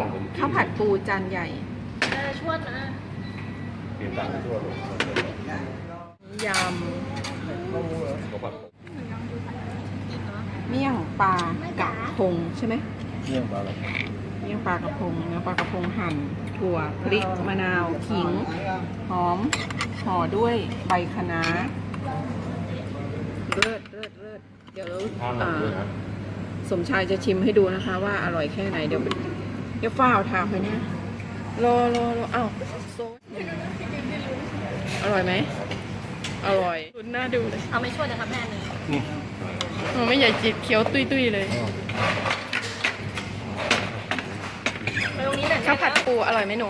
สั่งเป็นข้าวผัดปูจานใหญ่เออชวดนะเปลี่ยนต่างกันทั่วโลกยข้าวผัดำเมี่ยงปลากระพงใช่ไหมเมี่ยงปลาอะไรเมี่ยงปลากระพงเนื้อปลากระพงหั่นถั่วพริกมะนาวขิง หอมห่อด้วยใบคะน้าเลิศเลิศเลิศเดี๋ยวข้าวหนักด้วยนะ สมชายจะชิมให้ดูนะคะว่าอร่อยแค่ไหนเดี๋ยว เดี๋ยวฝ้าวทามไปเนี่ยรอรอรอเอ้าโซดอร่อยไหม อร่อยคุณน่าดูเลยเอาไม่ชวดนะครับแม่นี่นี่มันไม่ใหญ่จิตเคี้ยวตุยตุยๆเลย ไปตรงนี้หน่อยข้าวผัดปูอร่อยไหมหนู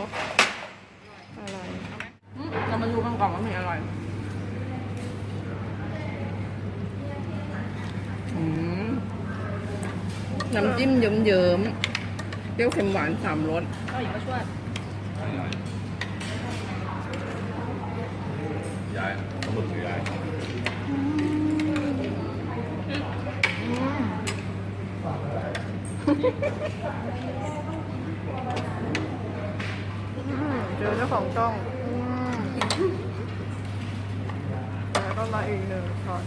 อร่อยอืมเรามาดูกันก่อนว่ามันอร่อย อืมน้ำจิ้มเยิ้มๆ เปรี้ยวเค็มหวานสามรสเอาอีกก็ชวดย้ายปลาหมึกหรือย้ายเจอเจ้าของช่องแล้วก็มาอีกหนึ่งช็อต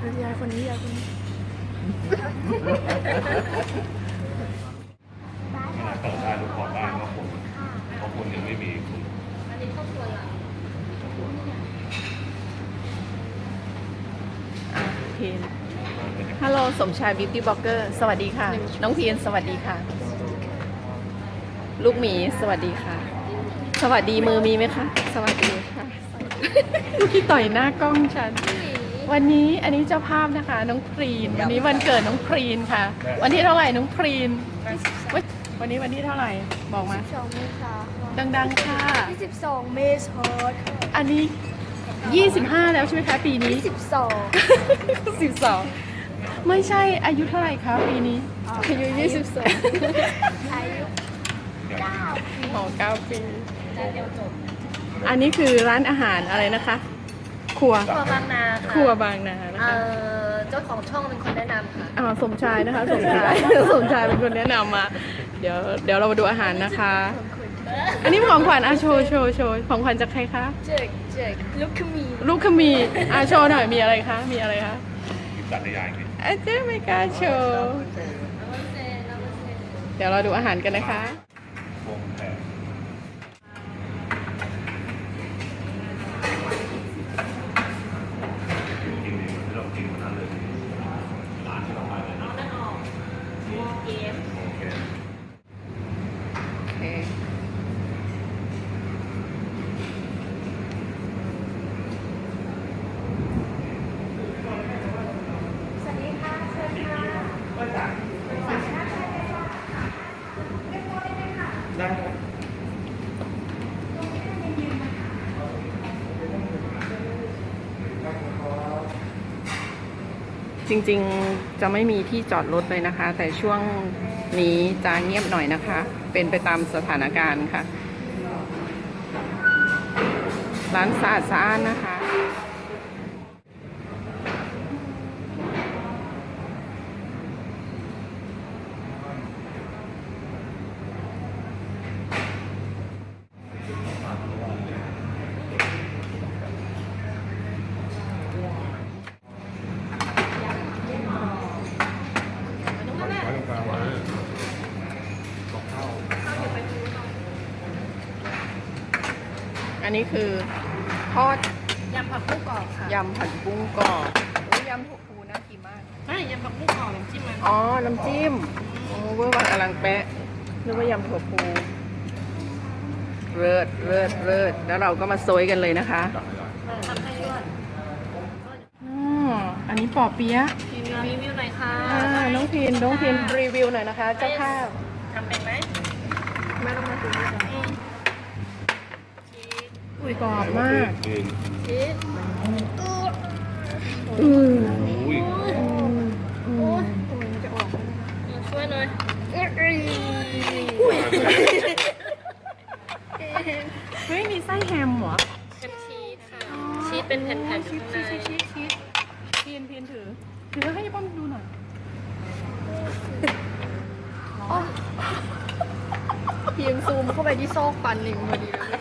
คือยายคนนี้ยายคนนี้ เปิดได้ทุกขอได้เพราะผมเพราะคุณยังไม่มีคุณ อันนี้ข้าวชวดละ เพีนฮัลโหล สมชายบิวตี้บล็อกเกอร์สวัสดีค่ะ น้องเพียนสวัสดีค่ะ ลูกหมีสวัสดีค่ะ สวัสดีมือมีไหมคะ สวัสดีค่ะลูกที่ต่อยหน้ากล้องฉัน วันนี้อันนี้เจ้าภาพนะคะ น้องพรีน วันนี้วันเกิดน้องพรีนค่ะ วันที่เท่าไหร่น้องพรีนเว้ยวันนี้วันที่เท่าไหร่บอกมา 12เมษาค่ะดังๆค่ะ 22เมษายนค่ะอันนี้ 25 แล้วใช่ไหมคะปีนี้22 12 ไม่ใช่อายุเท่าไหร่คะปีนี้ อายุ22 อายุอ๋อ9ปีจานเดียวจบอันนี้คือร้านอาหารอะไรนะคะ ครัว ครัวบางนาค่ะครัวบางนานะเอ่คะอเจ้าของช่องเป็นคนแนะนำค่ะ อ่าสมชายนะคะ สมชาย สมชายเป็นคนแนะนำมา เดี๋ยวเดี๋ยวเรามาดูอาหารนะคะ อันนี้ของขวัญอาโชว์โชว์โชว์ของขวัญจากใครคะ เจ๊กเจ๊กลูกขมีลูกขมีอาโชว์หน่อยมีอะไรคะ มีอะไรคะจัดในยายไง อาเจ๊ไม่กล้าโชว์ เดี๋ยวเราดูอาหารกันนะคะ วงแผนจริงๆที่เรากินวันนั้นเลยร้านที่เราไปเลยนะ นั่นออกวอลเกม โอเค โอเค จริงๆจะไม่มีที่จอดรถเลยนะคะ แต่ช่วงนี้จะเงียบหน่อยนะคะ เป็นไปตามสถานการณ์ค่ะ ร้านสะอาดสะอ้านนะคะ อันนี้คือทอดยำผักบุ้งกรอบค่ะยำผัดกุ้งกรอบโอ้ยยำถั่วพูน่ากินมาก ไม่ยำผักบุ้งกรอบน้ำจิ้มมันอ๋อ น้ำจิ้ม โอ้เวอร์วังอลังแปะนึกว่ายำถั่วพูเลิศเลิศเลิศแล้วเราก็มาโซยกันเลยนะคะจัดในยายทำให้ด้วยอ๋ออันนี้ปอเปี๊ยะรีวิวรีวิวหน่อยค่ะอ่าน้องพินน้องพินรีวิวหน่อยนะคะ เจ้าภาพทำเป็นไหมไม่ต้องมาถึงนี่ก่อนุยกรอบมากชีสอืมอุ้ยอืมจะออกช่วยหน่อยเฮ้ยมีไส้แฮมเหรอเป็นชีสค่ะชีสเป็นแผ่นๆชีสชีสชีสชีสพินพินถือถือให้ป้อมดูหน่อยอ๋อพียงซูมเข้าไปที่ซอกฟันหนึ่งพอดีเลย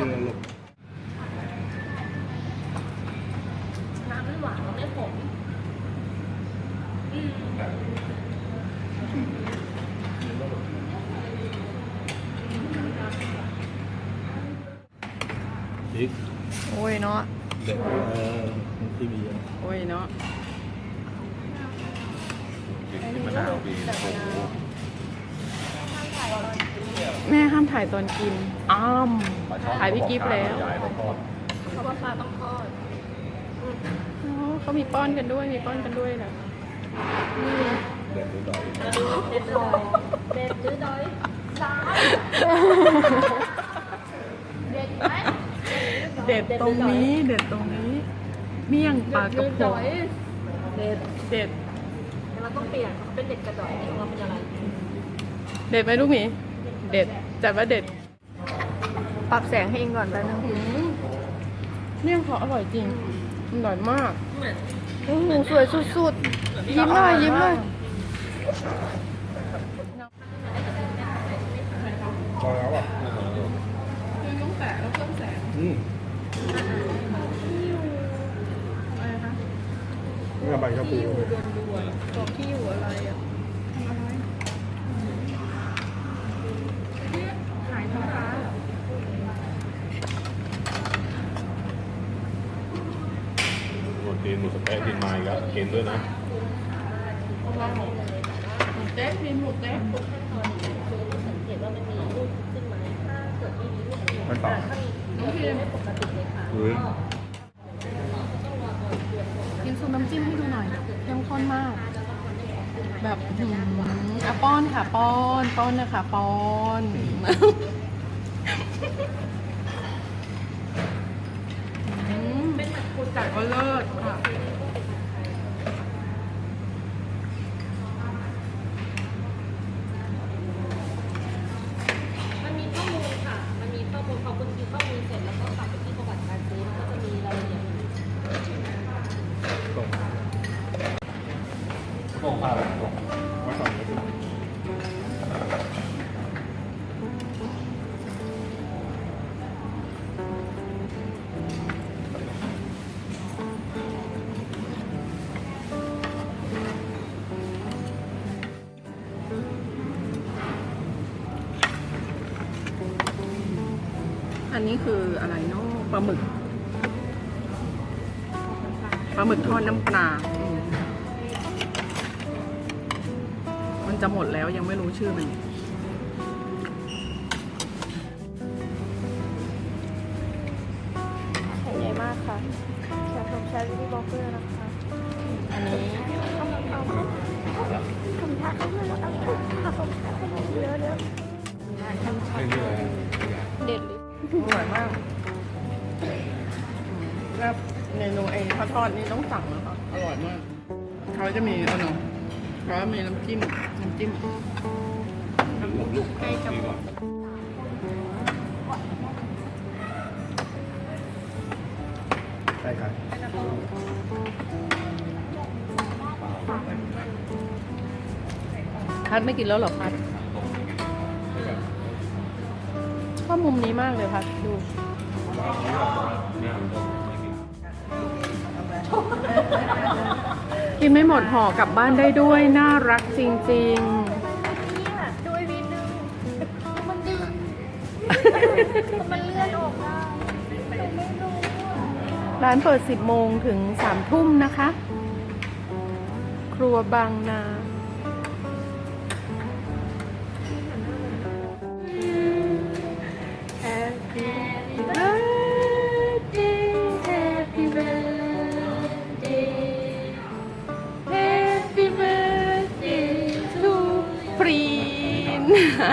กินแล้วลูกน้ำไม่หวานไม่ขมพริกโอ้ยเนาะ เด็ดเออที่มีโอ้ยเนาะ พริกมะนาวมีโอ้โห แม่ห้าม ถ่ายตอนกิน อ้ามปลช่อนถ่ายพี่กิฟต์แล้วยายเขาทอดเพราะว่าปลาต้องทอดอ๋อเขามีป้อนกันด้วย มีป้อนกันด้วยเหรอเด็ดด้วยดอกเด็ดลอยเด็ดดื้อดอยเด็ดตรงนี้ เด็ดตรงนี้ เมี่ยงปลากระพงเด็ดเด็ดเราต้องเปลี่ยนเป็นเด็ดกระดอยนี่ว่าเป็นอะไร เด็ดไหมลูกหมี เด็ด จัดว่าเด็ด ปรับแสงให้เองก่อนแป๊บนึงเมี่ยงเขาอร่อยจริง อร่อยมากเหมือนโอ้โหสวยสุดๆ ยิ้มเลยยิ้มเลยพอแล้วอะอืมนี่ใบกระปูเลยบอกที่อยู่อะไรอะ หมดกินหมูสะเต๊ะกินมาอี กแล้วกินด้วยนะเจ๊พิมหมูเจ๊สังเกตว่ามันมีรูปขึ้นไหมถ้าเกิดไม่มีรูปขึ้นมันต่อน้องพิมปกติเลยค่ะเฮ้ยกินซุปน้ำจิ้มให้ดูหน่อยเข้มข้นมาก แบบหืมอะป้อนค่ะป้อนป้อนนะคะป้อนอืมคุณจัดก็เลิศค่ะ นนี้คืออะไรเนาะปลาหมึกปลาหมึกทอดน้ำปลาอืมมันจะหมดแล้วยังไม่รู้ชื่อมันใช้ใหญ่มากค่ะแชร์ผมแชร์วิดีโอเกอร์นะคะ อันนี้เอาเอาผมทักเขาเลยเอาผมทักเขาเลยเดี๋ยวเดี๋ยวใอร่อยมากแล้วเมนูไอ้ข้าวทอดนี่ต้องสั่งนะคะอร่อยมาก เขาจะมีขนมเขาจะมีน้ำจิ้มน้ำจิ้มลูกลูกนี่ก่อนใช่ครับพัดไม่กินแล้วเหรอพัด อบมุมนี้มากเลยพัดดูกินไม่หมดห่อกลับบ้านได้ด้วยน่ารักจริงเนี่ยดูไอวีนึงมันดึงมันเลื่อนออกได้หนูไม่รู้อะๆร้านเปิด 10 โมงถึง 3 ทุ่มนะคะ ครัวบางนา ม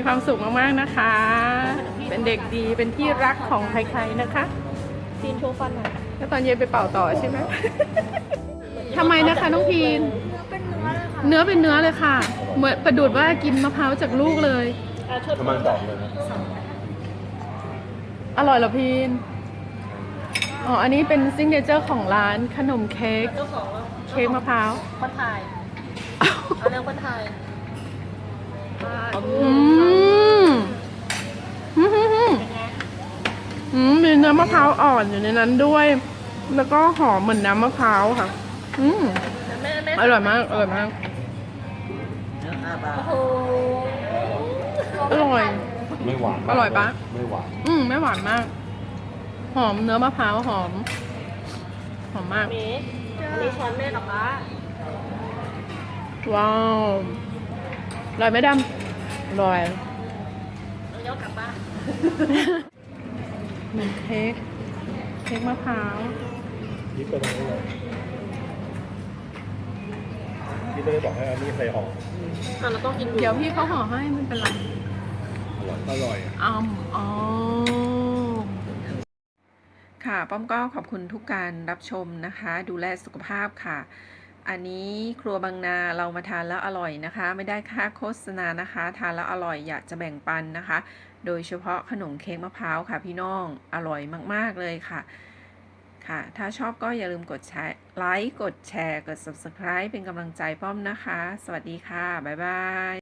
ีความสุขมาก ๆ นะคะ เป็นเด็กดี เป็นที่รักของใคร ๆ นะคะๆซีนโชว์ฟันหน่อยแล้วตอนเย็นไปเป่าต่อใช่ไหม ทำไมนะคะน้องพีน เป็นเนื้อเลยค่ะเนื้อเป็นเนื้อเลยค่ะ เหมือนประดุดว่ากินมะพร้าวจากลูกเลยอะช่วยน้ำมันดอกเลยนะอร่อยเหรอพีน อ๋อ อันนี้เป็นซิงเกิลเจอร์ของร้านขนมเค้ก เจ้าของแล้วเค้กมะพร้าว คนไทยเอาเรื่องคนไทยอ่าอืมอืมอืมอืมอืมมีเนื้อมะพร้าวอ่อนอยู่ในนั้นด้วย แล้วก็หอมเหมือนน้ำมะพร้าวค่ะ อืมแม่แม่อร่อยมาก อร่อยมาก โอ้โหอร่อย ไม่หวานมากอร่อยปะ ไม่หวานอืมไม่หวานมาก หอมเนื้อมะพร้าวหอม หอมมากเมย์อันนี้ช้อนแม่กับป้าว้าวอร่อยไหมดำอร่อยเอายกกลับบ้านเหมือนเค้กเค้กมะพร้าว ยิบไปตรงนี้เลย ยิบไปเลยบอกให้อันนี้ใส่ห่ออะเราต้องกินเดี๋ยวพี่เขาห่อให้มันเป็นไรอร่อยอร่อยอมอ๋อค่ะป้อมก็ขอบคุณทุกการรับชมนะคะ ดูแลสุขภาพค่ะ อันนี้ครัวบางนาเรามาทานแล้วอร่อยนะคะ ไม่ได้ค่าโฆษณานะคะ ทานแล้วอร่อยอยากจะแบ่งปันนะคะ โดยเฉพาะขนมเค้กมะพร้าวค่ะพี่น้องอร่อยมากๆเลยค่ะ ค่ะ ถ้าชอบก็อย่าลืมกดแชร์ไลค์ กดแชร์ กด subscribe เป็นกำลังใจป้อมนะคะ สวัสดีค่ะ บ๊ายบาย